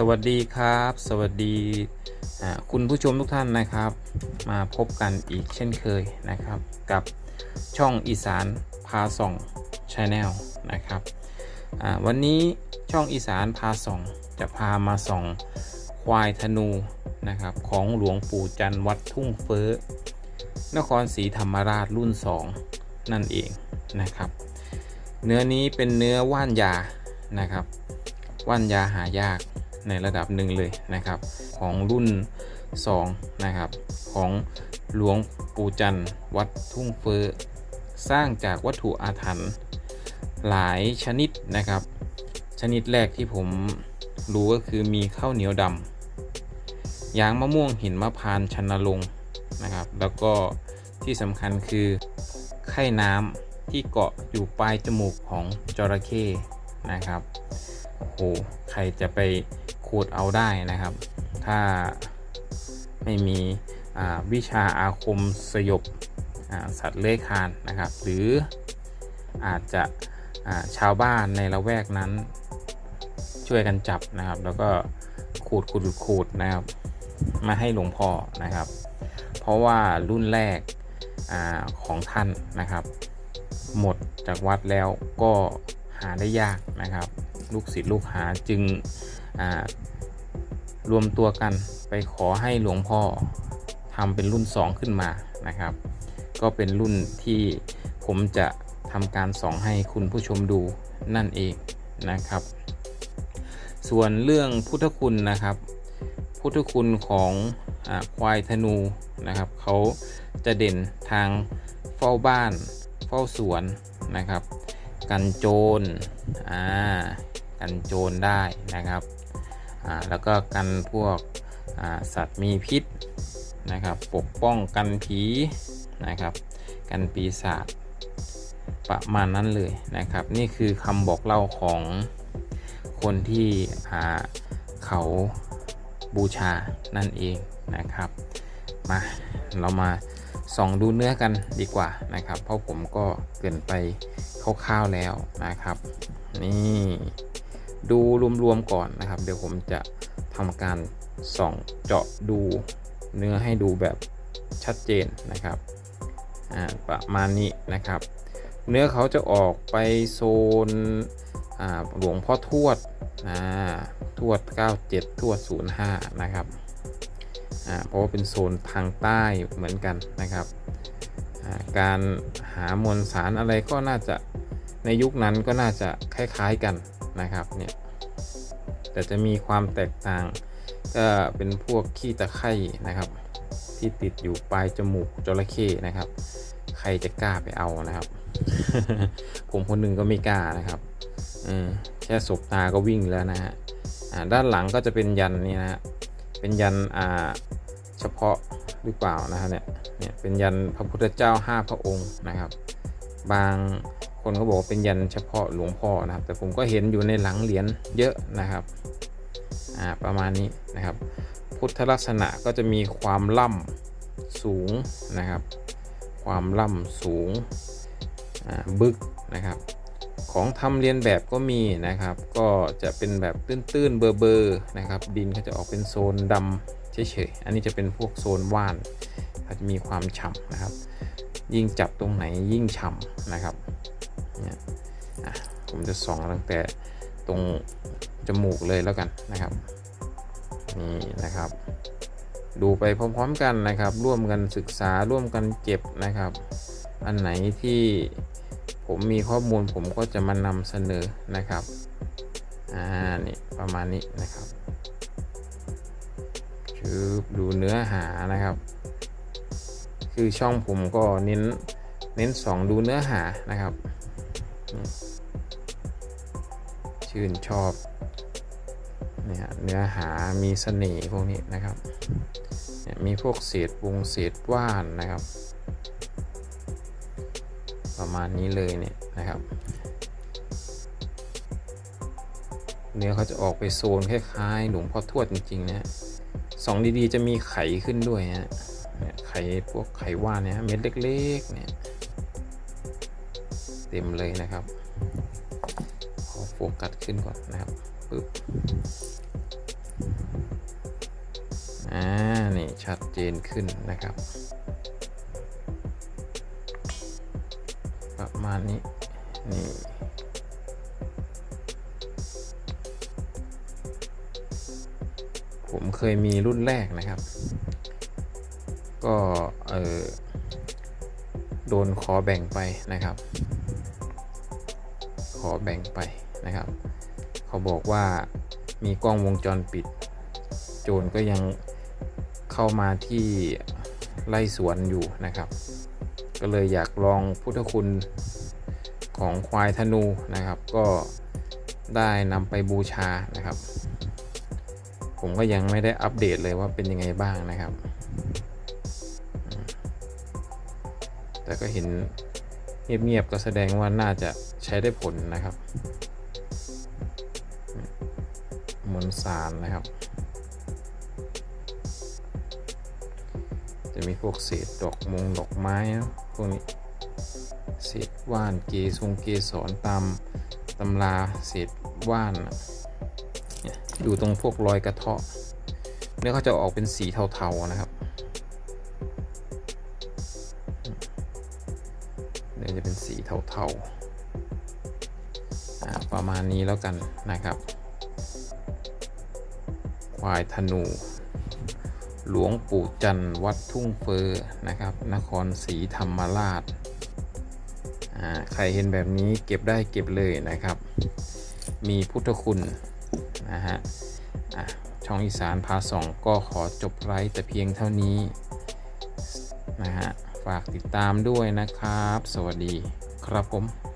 สวัสดีครับ สวัสดีคุณผู้ชมทุกท่านนะครับ มาพบกันอีกเช่นเคยนะครับ กับช่องอีสานพาส่องชาแนลนะครับวันนี้ช่องอีสานพาส่อง จะพามาส่องควายธนูนะครับของหลวงปู่จันทร์วัดทุ่งเฟ้อนครศรีธรรมราชรุ่น 2 นั่นเองนะครับ เนื้อนี้เป็นเนื้อว่านยานะครับ ว่านยาหายาก ในระดับหนึ่งเลยนะครับ ของรุ่น 2 นะครับ ของหลวงปู่จันทร์วัดทุ่งเฟอสร้างจากวัตถุอาถรรพ์หลายชนิดนะครับ ชนิดแรกที่ผมรู้ก็คือมีข้าวเหนียวดำยางมะม่วงหินมะพร้านชันลงนะครับ แล้วก็ที่สำคัญคือไข่น้ำที่เกาะอยู่ปลายจมูกของจระเข้นะครับ โอ้ใครจะไปขูดเอาได้นะครับ ถ้าไม่มีวิชาอาคมสยบสัตว์เลื้อยคลานนะครับ หรืออาจจะชาวบ้านในละแวกนั้นช่วยกันจับนะครับ แล้วก็ขูดขูดขูดนะครับ มาให้หลวงพ่อนะครับ เพราะว่ารุ่นแรกอของท่านนะครับ หมดจากวัดแล้วก็หาได้ยากนะครับ ลูกศิษย์ลูกหาจึงรวมตัวกันไปขอให้หลวงพ่อทำเป็นรุ่น 2 ขึ้นมานะครับ ก็เป็นรุ่นที่ผมจะทำการส่องให้คุณผู้ชมดูนั่นเองนะครับ ส่วนเรื่องพุทธคุณนะครับ พุทธคุณของอควายธนูนะครับเขาจะเด่นทางเฝ้าบ้านเฝ้าสวนนะครับ กันโจรอ่ากันโจรได้นะครับอ่าแล้วก็กันพวกอ่าสัตว์มีพิษนะครับ ปกป้องกันผีนะครับ กันปีศาจประมาณนั้นเลยนะครับ นี่คือคำบอกเล่าของคนที่อ่าเขาบูชานั่นเองนะครับมาเรามาส่องดูเนื้อกันดีกว่านะครับ เพราะผมก็เกินไป คร่าวๆแล้วนะครับ นี่ดูรวมๆก่อนนะครับ เดี๋ยวผมจะทำการส่องเจาะดูเนื้อให้ดูแบบชัดเจนนะครับประมาณนี้นะครับ เนื้อเขาจะออกไปโซนอ่าหลวงพ่อทวดทวด 97 ทวด 05 นะครับอ่าเพราะว่าเป็นโซนทางใต้เหมือนกันนะครับ การหามวลสารอะไรก็น่าจะ ในยุคนั้นก็น่าจะคล้ายๆกันนะครับเนี่ยแต่จะมีความแตกต่างก็เป็นพวกขี้ตะไคร่นะครับ ที่ติดอยู่ปลายจมูกจระเข้นะครับ ใครจะกล้าไปเอานะครับ ผมคนหนึ่งก็ไม่กล้านะครับอแค่สบตาก็วิ่งแล้วนะฮะอ่าด้านหลังก็จะเป็นยันนี่นะฮะเป็นยันอ่าเฉพาะหรือเปล่านะฮะเนี่ยเนี่ยเป็นยันพระพุทธเจ้าห้าพระองค์นะครับ บาง คนก็บอกเป็นยันเฉพาะหลวงพ่อนะครับ แต่ผมก็เห็นอยู่ในหลังเหรียญเยอะนะครับอ่าประมาณนี้นะครับ พุทธลักษณะก็จะมีความล่ำสูงนะครับ ความล่ำสูงอ่าบึกนะครับ ของทำเรียนแบบก็มีนะครับ ก็จะเป็นแบบตื้นๆเบอร์ๆนะครับ ดินก็จะออกเป็นโซนดำเฉยๆอันนี้จะเป็นพวกโซนว่านก็จะมีความฉ่ำนะครับ ยิ่งจับตรงไหนยิ่งฉ่ำนะครับ เนี่ยผมจะส่องตั้งแต่ตรงจมูกเลยแล้วกันนะครับนี่นะครับ ดูไปพร้อมๆกันนะครับ ร่วมกันศึกษาร่วมกันเก็บนะครับ อันไหนที่ผมมีข้อมูลผมก็จะมานำเสนอนะครับอ่านี่ประมาณนี้นะครับชืบดูเนื้อหานะครับ คือช่องผมก็เน้นเน้นสองดูเนื้อหานะครับ ชื่นชอบเนี่ยเนื้อหามีเสน่ห์พวกนี้นะครับเนี่ยมีพวกเศษวงเศษว่านนะครับ ประมาณนี้เลยเนี่ยนะครับ เนื้อเขาจะออกไปโซนคล้ายๆหลวงพ่อทวดจริงๆนะสองดีๆจะมีไข่ขึ้นด้วยนะเนี่ยไข่พวกไข่ว่านเนี่ยเม็ดเล็กๆเนี่ย เต็มเลยนะครับขอโฟกัสขึ้นก่อนนะครับปึ๊บอ่านี่ชัดเจนขึ้นนะครับ ประมาณนี้นี่ผมเคยมีรุ่นแรกนะครับ ก็เออโดนขอแบ่งไปนะครับ ขอแบ่งไปนะครับ เขาบอกว่ามีกล้องวงจรปิด โจรก็ยังเข้ามาที่ไล่สวนอยู่นะครับ ก็เลยอยากลองพุทธคุณของควายธนูนะครับ ก็ได้นำไปบูชานะครับ ผมก็ยังไม่ได้อัปเดตเลยว่าเป็นยังไงบ้างนะครับ แต่ก็เห็นเงียบๆก็แสดงว่าน่าจะ ใช้ได้ผลนะครับมวลสารนะครับ จะมีพวกเศษดอกมงดอกไม้นะพวกนี้เศษว่านเกสงเกสรตามตำราเศษว่านเนี่ยดูตรงพวกรอยกระเทาะเนื้อเขาจะออกเป็นสีเทาๆนะครับเนื้อจะเป็นสีเทาๆ ประมาณนี้แล้วกันนะครับ ควายธนู หลวงปู่จันทร์วัดทุ่งเฟอนะครับ นครศรีธรรมราชใครเห็นแบบนี้เก็บได้เก็บเลยนะครับ มีพุทธคุณนะฮะะช่องอีสานพาสองก็ขอจบไลฟ์แต่เพียงเท่านี้นะฮะ ฝากติดตามด้วยนะครับ สวัสดีครับผม